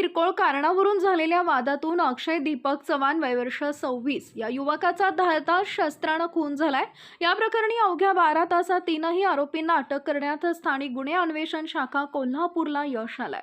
किरकोळ कारणावरून झालेल्या वादातून अक्षय दीपक चव्हाण वयवर्ष सव्वीस या युवकाचा धारदार शस्त्रानं खून झालाय. या प्रकरणी अवघ्या बारा तासात तीनही आरोपींना अटक करण्यात स्थानिक गुन्हे अन्वेषण शाखा कोल्हापूरला यश आलंय.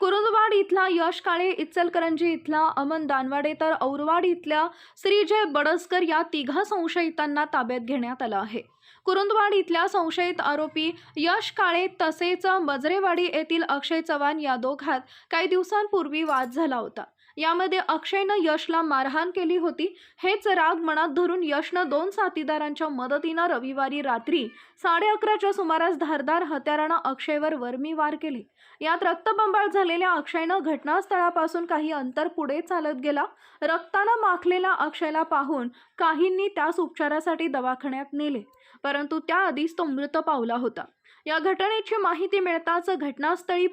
कुरुंदवाड इथला यश काळे इचलकरंजी इथला अमन दानवाडे तर औरवाड इथल्या श्रीजय बडसकर या तिघा संशयितांना ताब्यात घेण्यात आलं आहे. कुरुंदवाड इथल्या संशयित आरोपी यश काळे तसेच मजरेवाडी येथील अक्षय चव्हाण या दोघात काही दिवसांपूर्वी वाद झाला होता. यामध्ये अक्षयनं यशला मारहाण केली होती. हेच राग मनात धरून यशनं दोन साथीदारांच्या मदतीनं रविवारी रात्री साडे अकराच्या सुमारास धारदार हत्यारानं अक्षयवर वर्मी वार केले. यात रक्तबंबाळ झालेल्या अक्षयनं घटनास्थळापासून काही अंतर पुढे चालत गेला. रक्तानं माखलेला अक्षयला पाहून काहींनी त्यास उपचारासाठी दवाखान्यात नेले परंतु त्याआधीच तो मृत पावला होता. या घटनेची माहिती मिळताच घटनास्थळी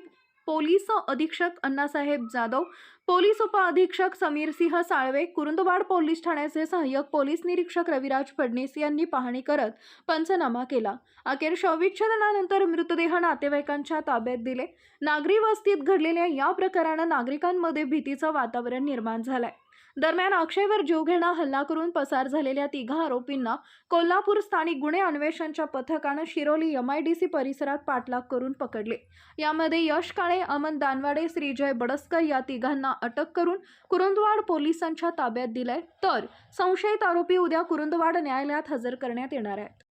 पोलीस अधीक्षक अण्णासाहेब जाधव पोलीस उपअधीक्षक समीर सिंह साळवे कुरुंदवाड पोलीस ठाण्याचे सहाय्यक पोलीस निरीक्षक रविराज फडणीस यांनी पाहणी करत पंचनामा केला. अखेर शवविच्छेदनानंतर मृतदेह नातेवाईकांच्या ताब्यात दिले. नागरी वस्तीत घडलेल्या या प्रकारानं नागरिकांमध्ये भीतीचं वातावरण निर्माण झालंय. दरम्यान अक्षयवर जीवघेणा हल्ला करून पसार झालेल्या तिघा आरोपींना कोल्हापूर स्थानिक गुन्हे अन्वेषणच्या पथकानं शिरोली एमआयडीसी परिसरात पाठलाग करून पकडले. यामध्ये यश काळे अमन दानवाडे श्रीजय बडस्कर या तिघांना अटक करून कुरुंदवाड पोलिसांच्या ताब्यात दिलाय. तर संशयित आरोपी उद्या कुरुंदवाड न्यायालयात हजर करण्यात येणार आहेत.